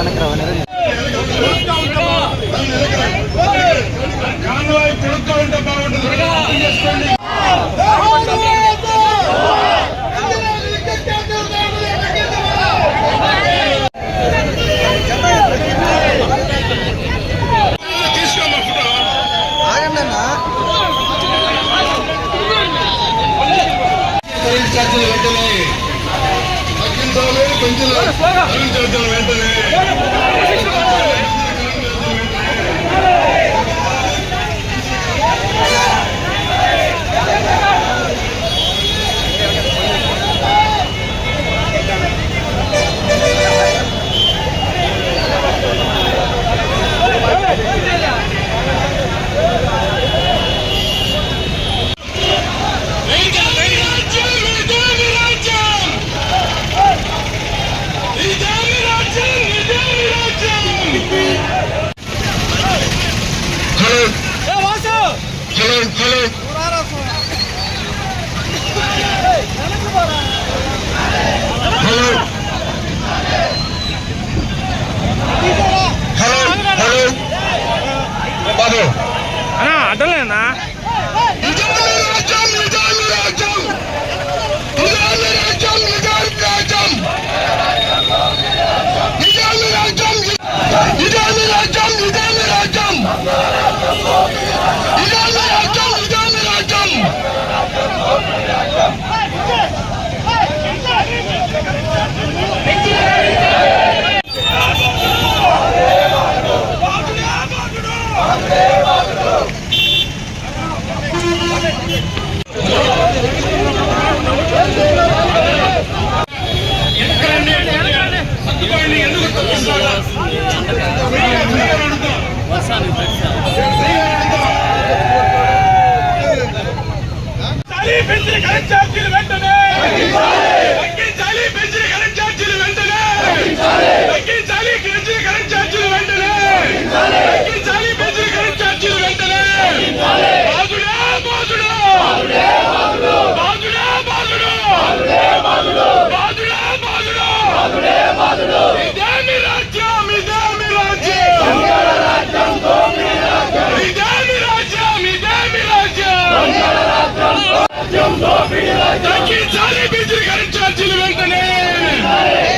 వెనక్కి రావాలి. వెంటనే తగ్గిందాలి పెన్షన్ జీవించవద్దని వెంటనే Yeah. తగ్గించాలి పెంచిన కరెంట్ ఛార్జీలు వెంటనే! తగ్గించాలి పెంచిన కరెంట్ ఛార్జీలు వెంటనే! తగ్గించాలి పెంచిన కరెంట్ ఛార్జీలు వెంటనే! తగ్గించాలి పెంచిన కరెంట్ ఛార్జీలు వెంటనే! బాధుడా బాధుడా! బాధుడా బాధుడా! బాధుడా ఇదేమి రాజ్యం ఇదేమి రాజ్యం ఇదేమి రాజ్యం ఇదేమి రాజ్యం తగ్గించాలి బిజిలి కరెంట్ ఛార్జీలు వెంటనే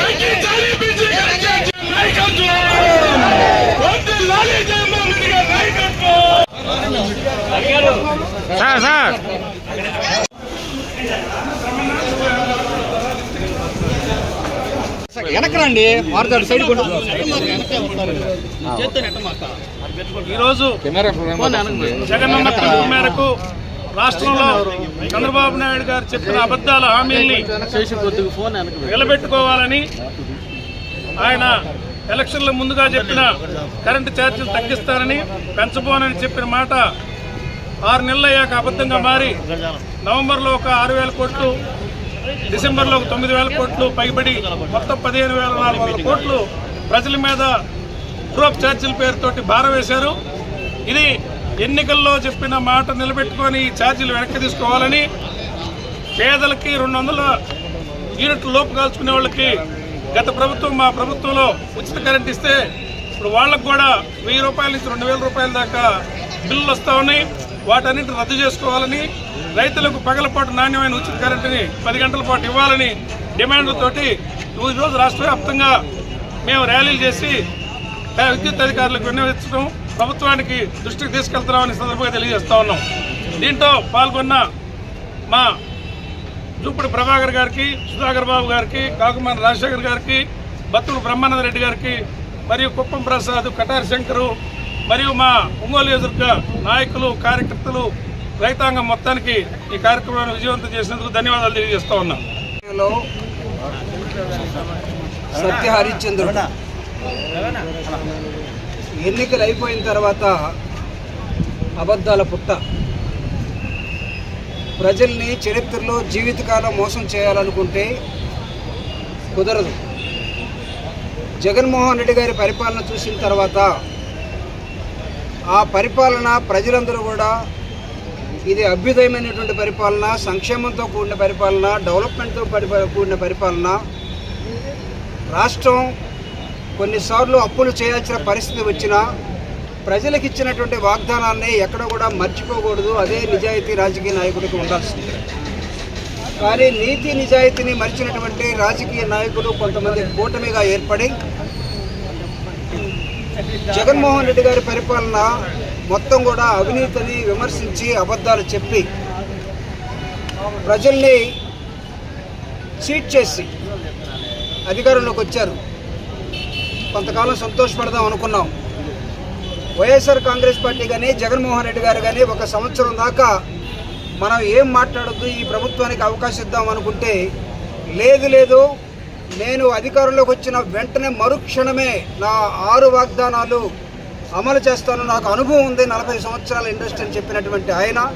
తగ్గించాలి బిజిలి కరెంట్ ఛార్జీలు నాయకత్వం వద్దులాలి జగన్మోహన్ రెడ్డి గారి నాయకత్వం సార్ సార్ వెనకరండి వారితో సైడ్ ఈరోజు జగనన్న మేరకు రాష్ట్రంలో చంద్రబాబు నాయుడు గారు చెప్పిన అబద్ధాల హామీల్ని నిలబెట్టుకోవాలని ఆయన ఎలక్షన్ల ముందుగా చెప్పిన కరెంటు ఛార్జీలు తగ్గిస్తారని పెంచబోనని చెప్పిన మాట ఆరు నెలలు అయ్యాక అబద్ధంగా మారి నవంబర్లో ఒక ఆరు వేల కోట్లు డిసెంబర్లో తొమ్మిది వేల కోట్లు పైబడి మొత్తం పదిహేను వేల నాలుగు వందల కోట్లు ప్రజల మీద ట్రోప్ ఛార్జీల పేరుతోటి భారం వేశారు. ఇది ఎన్నికల్లో చెప్పిన మాట నిలబెట్టుకొని ఛార్జీలు వెనక్కి తీసుకోవాలని పేదలకి రెండు వందల యూనిట్లు లోపు కాల్చుకునే వాళ్ళకి గత ప్రభుత్వం మా ప్రభుత్వంలో ఉచిత కరెంట్ ఇస్తే ఇప్పుడు వాళ్ళకు కూడా వెయ్యి రూపాయల నుంచి రెండు వేల రూపాయల దాకా బిల్లులు వస్తూ ఉన్నాయి. వాటన్నింటిని రద్దు చేసుకోవాలని రైతులకు పగలపాటు నాణ్యమైన ఉచిత కరెంటుని పది గంటల పాటు ఇవ్వాలని డిమాండ్లతోటి ఈరోజు రాష్ట్ర వ్యాప్తంగా మేము ర్యాలీలు చేసి విద్యుత్ అధికారులకు విన్నవించడం ప్రభుత్వానికి దృష్టికి తీసుకెళ్తున్నామని సందర్భంగా తెలియజేస్తా ఉన్నాం. దీంట్లో పాల్గొన్న మా జూపుడు ప్రభాకర్ గారికి సుధాకర్ బాబు గారికి కాకుమాన రాజశేఖర్ గారికి బత్తుడు బ్రహ్మానంద రెడ్డి గారికి మరియు కుప్పం ప్రసాద్ కటారి శంకరు మరియు మా ఒంగోలు నియోజకవర్గ నాయకులు కార్యకర్తలు రైతాంగం మొత్తానికి ఈ కార్యక్రమాన్ని విజయవంతం చేసినందుకు ధన్యవాదాలు తెలియజేస్తా ఉన్నాం. సత్య హరిశ్చంద్రుడు. ఎన్నికలు అయిపోయిన తర్వాత అబద్ధాల పుట్ట. ప్రజల్ని చరిత్రలో జీవితకాలం మోసం చేయాలనుకుంటే కుదరదు. జగన్మోహన్ రెడ్డి గారి పరిపాలన చూసిన తర్వాత ఆ పరిపాలన ప్రజలందరూ కూడా ఇది అభ్యుదయమైనటువంటి పరిపాలన సంక్షేమంతో కూడిన పరిపాలన డెవలప్మెంట్తో కూడిన పరిపాలన. రాష్ట్రం కొన్నిసార్లు అప్పులు చేయాల్సిన పరిస్థితి వచ్చినా ప్రజలకు ఇచ్చినటువంటి వాగ్దానాన్ని ఎక్కడ కూడా మర్చిపోకూడదు. అదే నిజాయితీ రాజకీయ నాయకుడికి ఉండాల్సింది. కానీ నీతి నిజాయితీని మర్చినటువంటి రాజకీయ నాయకులు కొంతమంది కూటమిగా ఏర్పడి జగన్మోహన్ రెడ్డి గారి పరిపాలన మొత్తం కూడా అవినీతిని విమర్శించి అబద్ధాలు చెప్పి ప్రజల్ని చీట్ చేసి అధికారంలోకి వచ్చారు. కొంతకాలం సంతోషపడదాం అనుకున్నాం. వైఎస్ఆర్ కాంగ్రెస్ పార్టీ కానీ జగన్మోహన్ రెడ్డి గారు కానీ ఒక సంవత్సరం దాకా మనం ఏం మాట్లాడొద్దు ఈ ప్రభుత్వానికి అవకాశం ఇద్దాం అనుకుంటే లేదు లేదు నేను అధికారంలోకి వచ్చిన వెంటనే మరుక్షణమే నా ఆరు వాగ్దానాలు అమలు చేస్తాను. నాకు అనుభవం ఉంది నలభై సంవత్సరాల ఇండస్ట్రీ అని చెప్పినటువంటి ఆయన.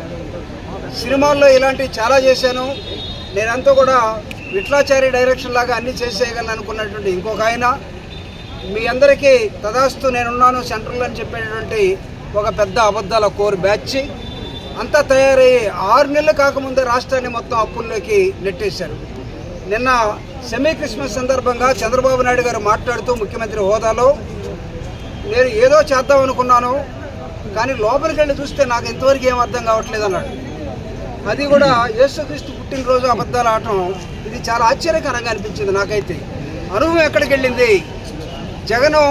సినిమాల్లో ఇలాంటివి చాలా చేశాను. నేనంతా కూడా విట్లాచారి డైరెక్షన్ లాగా అన్ని చేసేయగలను అనుకున్నటువంటి ఇంకొక ఆయన. మీ అందరికీ తదాస్తు నేనున్నాను సెంట్రల్ అని చెప్పేటటువంటి ఒక పెద్ద అబద్ధాల కోర్ బ్యాచ్. అంతా తయారయ్యి ఆరు నెలలు కాకముందే రాష్ట్రాన్ని మొత్తం అప్పుల్లోకి నెట్టేశారు. నిన్న సెమీ క్రిస్మస్ సందర్భంగా చంద్రబాబు నాయుడు గారు మాట్లాడుతూ ముఖ్యమంత్రి హోదాలో నేను ఏదో చేద్దాం అనుకున్నాను కానీ లోపలికి వెళ్ళి చూస్తే నాకు ఇంతవరకు ఏం అర్థం కావట్లేదు అన్నాడు. అది కూడా యేసుక్రీస్తు పుట్టినరోజు అబద్ధాలు ఆడటం ఇది చాలా ఆశ్చర్యకరంగా అనిపించింది నాకైతే. అనుభవం ఎక్కడికి వెళ్ళింది? జగను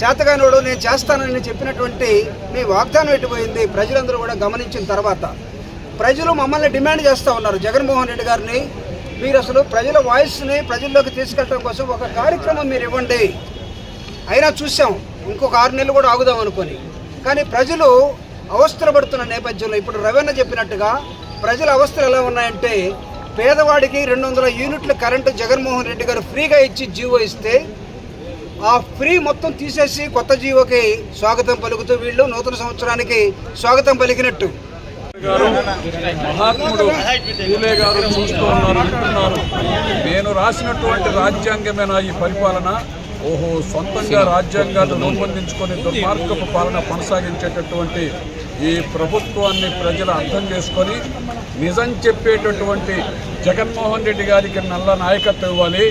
చేతగానోడు నేను చేస్తానని చెప్పినటువంటి మీ వాగ్దానం ఎట్టిపోయింది ప్రజలందరూ కూడా గమనించిన తర్వాత ప్రజలు మమ్మల్ని డిమాండ్ చేస్తూ ఉన్నారు జగన్మోహన్ రెడ్డి గారిని. మీరు అసలు ప్రజల వాయిస్ని ప్రజల్లోకి తీసుకెళ్ళడం కోసం ఒక కార్యక్రమం మీరు ఇవ్వండి. అయినా చూసాం ఇంకొక ఆరు నెలలు కూడా ఆగుదాం అనుకొని. కానీ ప్రజలు అవస్థలు పడుతున్న నేపథ్యంలో ఇప్పుడు రవీణ చెప్పినట్టుగా ప్రజల అవస్థలు ఎలా ఉన్నాయంటే పేదవాడికి రెండు వందల యూనిట్ల కరెంటు జగన్మోహన్ రెడ్డి గారు ఫ్రీగా ఇచ్చి జీవో ఇస్తే ఆ ఫ్రీ మొత్తం తీసేసి కొత్త జీవోకి స్వాగతం పలుకుతూ వీళ్ళు నూతన సంవత్సరానికి స్వాగతం పలికినట్టు. గారు మహాత్ముడు పూలే గారు చూస్తూ ఉన్నారు నేను రాసినటువంటి రాజ్యాంగమేనా ఈ పరిపాలన? ఓహో సొంతంగా రాజ్యాంగాన్ని రూపొందించుకొని దుర్మార్గపు పాలన కొనసాగించేటటువంటి ఈ ప్రభుత్వాన్ని ప్రజలు అర్థం చేసుకొని నిజం చెప్పేటటువంటి జగన్మోహన్ రెడ్డి గారికి నల్ల నాయకత్వం ఇవ్వాలి.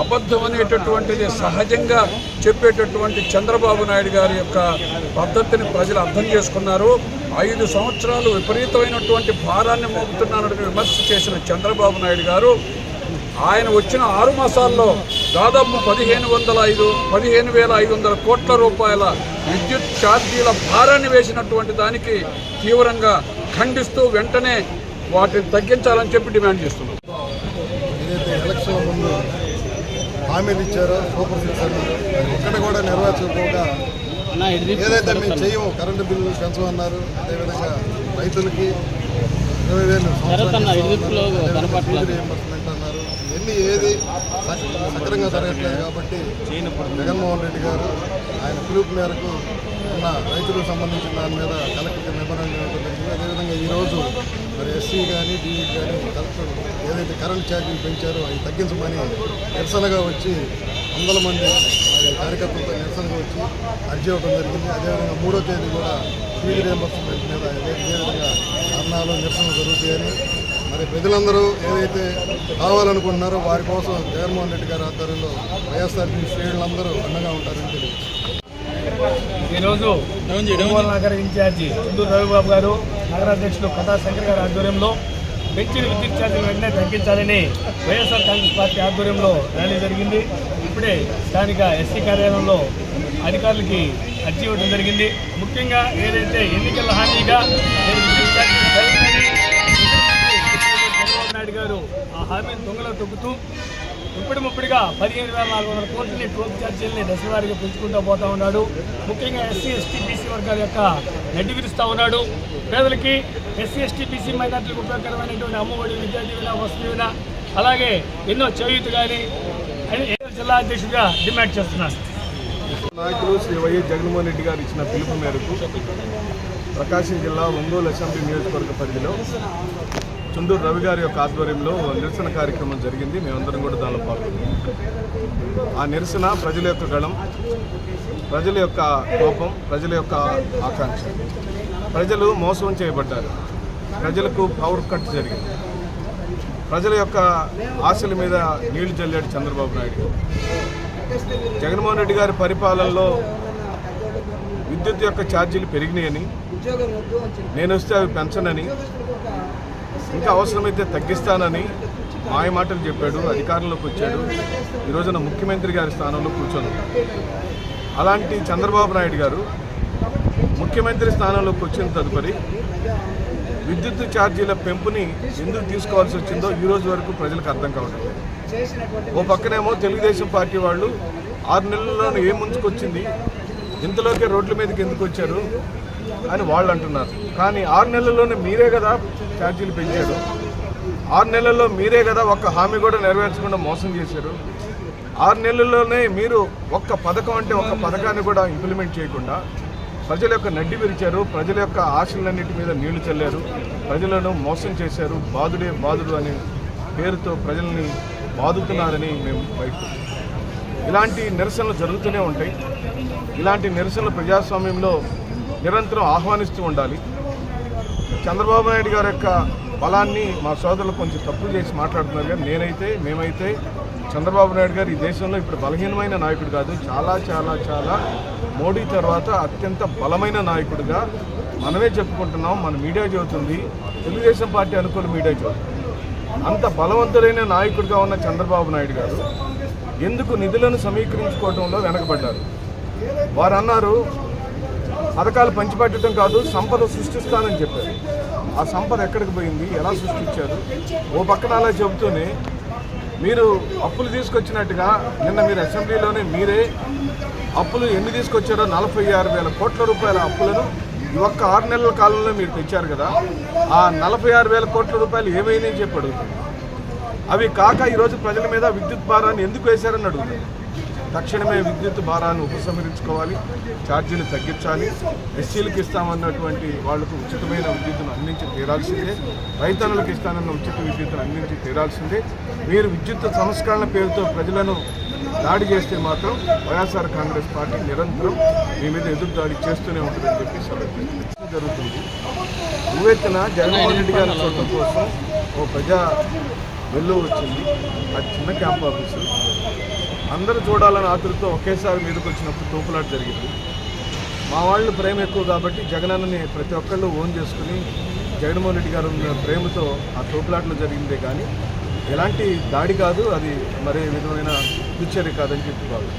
అబద్ధం అనేటటువంటిది సహజంగా చెప్పేటటువంటి చంద్రబాబు నాయుడు గారి యొక్క పద్ధతిని ప్రజలు అర్థం చేసుకున్నారు. ఐదు సంవత్సరాలు విపరీతమైనటువంటి భారాన్ని మోపుతున్నానని విమర్శ చేసిన చంద్రబాబు నాయుడు గారు ఆయన వచ్చిన ఆరు మాసాల్లో దాదాపు పదిహేను వందల ఐదు పదిహేను వేల ఐదు వందల కోట్ల రూపాయల విద్యుత్ ఛార్జీల భారాన్ని వేసినటువంటి దానికి తీవ్రంగా ఖండిస్తూ వెంటనే వాటిని తగ్గించాలని చెప్పి డిమాండ్ చేస్తున్నాం ఏదైతే ఎలక్షన్ ముందు హామీలు ఇచ్చారో సూపర్ సిక్స్ అది ఒక్కటి కూడా నెరవేర్చకపోగా ఏదైతే మేము చేయము కరెంటు బిల్లు పెంచమన్నారు. అదేవిధంగా రైతులకి ఇరవై వేలు రీఎంబర్స్మెంట్ అన్నారు. ఇవన్నీ ఏది సక్- సక్రంగా జరగట్లేదు కాబట్టి జగన్మోహన్ రెడ్డి గారు ఆయన పిలుపు మేరకు ఉన్న రైతులకు సంబంధించిన దాని మీద కలెక్టర్ నిబంధన అదేవిధంగా ఈరోజు మరి ఎస్సీ కానీ బీఈ కానీ కలెక్టర్ ఏదైతే కరెంట్ ఛార్జీలు పెంచారో అవి తగ్గించమని నిరసనగా వచ్చి వందల మంది కార్యకర్తలతో నిరసనగా వచ్చి అర్జీ ఇవ్వడం జరిగింది. అదేవిధంగా మూడో తేదీ కూడా ఫీజు రియంబర్స్మెంట్ మీద ఇదే ఇదే విధంగా ధర్నాలు నిరసనలు జరుగుతాయని మరి ప్రజలందరూ ఏదైతే కావాలనుకుంటున్నారో వారి కోసం జగన్మోహన్ రెడ్డి గారి ఆధ్వర్యంలో వైఎస్ఆర్పీ శ్రేణులందరూ అండగా ఉంటారని తెలియదు ఈరోజు ఒంగోలు నగర ఇన్ఛార్జి చుండూరు రవిబాబు గారు నగరాధ్యక్షులు కథా శంకర్ గారి ఆధ్వర్యంలో పెంచిన విద్యుత్ ఛార్జీలు వెంటనే తగ్గించాలని వైఎస్ఆర్ కాంగ్రెస్ పార్టీ ఆధ్వర్యంలో ర్యాలీ జరిగింది. ఇప్పుడే స్థానిక ఎస్సీ కార్యాలయంలో అధికారులకి అర్జీ ఇవ్వడం జరిగింది. ముఖ్యంగా ఏదైతే ఎన్నికల హామీగా విద్యుత్ ఛార్జీలు చంద్రబాబు నాయుడు గారు ఆ హామీని దొంగలో తొక్కుతూ ఇప్పుడు ముప్పటిగా పదిహేను వేల నాలుగు వందల కోట్లని టోల్ ఛార్జీలని దశవారీగా పెంచుకుంటూ పోతా ఉన్నాడు. ముఖ్యంగా ఎస్సీ ఎస్టీ బీసీ వర్గాల యొక్క నడ్డి విరుస్తూ ఉన్నాడు. పేదలకి ఎస్సీ ఎస్టీ బీసీ మైనార్టీలకు ఉపయోగకరమైనటువంటి అమ్మఒడి విద్యా దీవెన వస్తు అలాగే ఎన్నో చేయూత కానీ జిల్లా అధ్యక్షుడిగా డిమాండ్ చేస్తున్నాను నాయకులు శ్రీ వైఎస్ జగన్మోహన్ రెడ్డి గారు ఇచ్చిన పిలుపు మేరకు ప్రకాశం జిల్లా ఒంగోలు అసెంబ్లీ నియోజకవర్గ పరిధిలో చుండూరు రవి గారి యొక్క ఆధ్వర్యంలో నిరసన కార్యక్రమం జరిగింది. మేమందరం కూడా దానిలో పాల్గొన్నాం. ఆ నిరసన ప్రజల యొక్క గళం ప్రజల యొక్క కోపం ప్రజల యొక్క ఆకాంక్ష. ప్రజలు మోసం చేయబడ్డారు. ప్రజలకు పవర్ కట్ జరిగింది. ప్రజల యొక్క ఆశల మీద నీళ్ళు చల్లాడు చంద్రబాబు నాయుడు జగన్మోహన్ రెడ్డి గారి పరిపాలనలో విద్యుత్ యొక్క ఛార్జీలు పెరిగినాయని నేను వస్తే అవి పెంచనని ఇంకా అవసరమైతే తగ్గిస్తానని మాయ మాటలు చెప్పాడు అధికారంలోకి వచ్చాడు. ఈ రోజున ముఖ్యమంత్రి గారి స్థానంలో కూర్చొని అలాంటి చంద్రబాబు నాయుడు గారు ముఖ్యమంత్రి స్థానంలోకి వచ్చిన తదుపరి విద్యుత్ ఛార్జీల పెంపుని ఎందుకు తీసుకోవాల్సి వచ్చిందో ఈ రోజు వరకు ప్రజలకు అర్థం కావడం ఓ పక్కనేమో తెలుగుదేశం పార్టీ వాళ్ళు ఆరు నెలల్లోనే ఏం ముంచుకొచ్చింది ఇంతలోకే రోడ్ల మీదకి ఎందుకు వచ్చారు అని వాళ్ళు అంటున్నారు. కానీ ఆరు నెలల్లోనే మీరే కదా ఛార్జీలు పెంచారు. ఆరు నెలల్లో మీరే కదా ఒక్క హామీ కూడా నెరవేర్చకుండా మోసం చేశారు. ఆరు నెలల్లోనే మీరు ఒక్క పథకం అంటే ఒక్క పథకాన్ని కూడా ఇంప్లిమెంట్ చేయకుండా ప్రజల యొక్క నడ్డి విరిచారు ప్రజల యొక్క ఆశలన్నిటి మీద నీళ్ళు చల్లారు ప్రజలను మోసం చేశారు బాధుడే బాధుడు అనే పేరుతో ప్రజల్ని బాదుతున్నారని మేము బయట ఇలాంటి నిరసనలు జరుగుతూనే ఉంటాయి. ఇలాంటి నిరసనలు ప్రజాస్వామ్యంలో నిరంతరం ఆహ్వానిస్తూ ఉండాలి. చంద్రబాబు నాయుడు గారి యొక్క బలాన్ని మా సోదరులు కొంచెం తప్పులు చేసి మాట్లాడుతున్నారు కానీ నేనైతే మేమైతే చంద్రబాబు నాయుడు గారు ఈ దేశంలో ఇప్పుడు బలహీనమైన నాయకుడు కాదు చాలా చాలా చాలా మోడీ తర్వాత అత్యంత బలమైన నాయకుడిగా మనమే చెప్పుకుంటున్నాం మన మీడియా చెబుతుంది తెలుగుదేశం పార్టీ అనుకూల మీడియా చెబుతుంది అంత బలవంతుడైన నాయకుడిగా ఉన్న చంద్రబాబు నాయుడు గారు ఎందుకు నిధులను సమీకరించుకోవడంలో వెనకబడ్డారు? వారు అన్నారు పథకాలు పంచిపెట్టడం కాదు సంపద సృష్టిస్తానని చెప్పారు. ఆ సంపద ఎక్కడికి పోయింది? ఎలా సృష్టించారు? ఓ పక్కన అలా చెబుతూనే మీరు అప్పులు తీసుకొచ్చినట్టుగా నిన్న మీరు అసెంబ్లీలోనే మీరే అప్పులు ఎన్ని తీసుకొచ్చారో? నలభై ఆరు వేల కోట్ల రూపాయల అప్పులను ఈ ఒక్క ఆరు నెలల కాలంలో మీరు తెచ్చారు కదా. ఆ నలభై ఆరు వేల కోట్ల రూపాయలు ఏమైందని చెప్పి అడుగుతుంది అవి కాక ఈరోజు ప్రజల మీద విద్యుత్ భారాన్ని ఎందుకు వేశారని అడుగుతుంది తక్షణమే విద్యుత్ భారాన్ని ఉపసంహరించుకోవాలి ఛార్జీలు తగ్గించాలి. ఎస్సీలకు ఇస్తామన్నటువంటి వాళ్ళకు ఉచితమైన విద్యుత్తును అందించి తీరాల్సిందే. రైతన్నులకు ఇస్తానన్న ఉచిత విద్యుత్తును అందించి తీరాల్సిందే. మీరు విద్యుత్ సంస్కరణ పేరుతో ప్రజలను దాడి చేస్తే మాత్రం వైఎస్ఆర్ కాంగ్రెస్ పార్టీ నిరంతరం మీ మీద ఎదురు దాడి చేస్తూనే ఉంటుందని చెప్పి సభ జరుగుతుంది. నువ్వెత్తిన జగన్మోహన్ రెడ్డి గారి చూడటం కోసం ఓ ప్రజా వెళ్ళు వచ్చింది. అది చిన్న క్యాంప్ ఆఫీసు. అందరూ చూడాలని ఆతులతో ఒకేసారి మీదకి వచ్చినప్పుడు తోపులాట జరిగింది. మా వాళ్ళు ప్రేమ ఎక్కువ కాబట్టి జగనన్నని ప్రతి ఒక్కళ్ళు ఓన్ చేసుకుని జగన్మోహన్ రెడ్డి గారు ఉన్న ప్రేమతో ఆ తోపులాటలో జరిగిందే కానీ ఎలాంటి దాడి కాదు అది మరే విధమైన ఫ్యూచర్ కాదని చెప్పుకోవాలి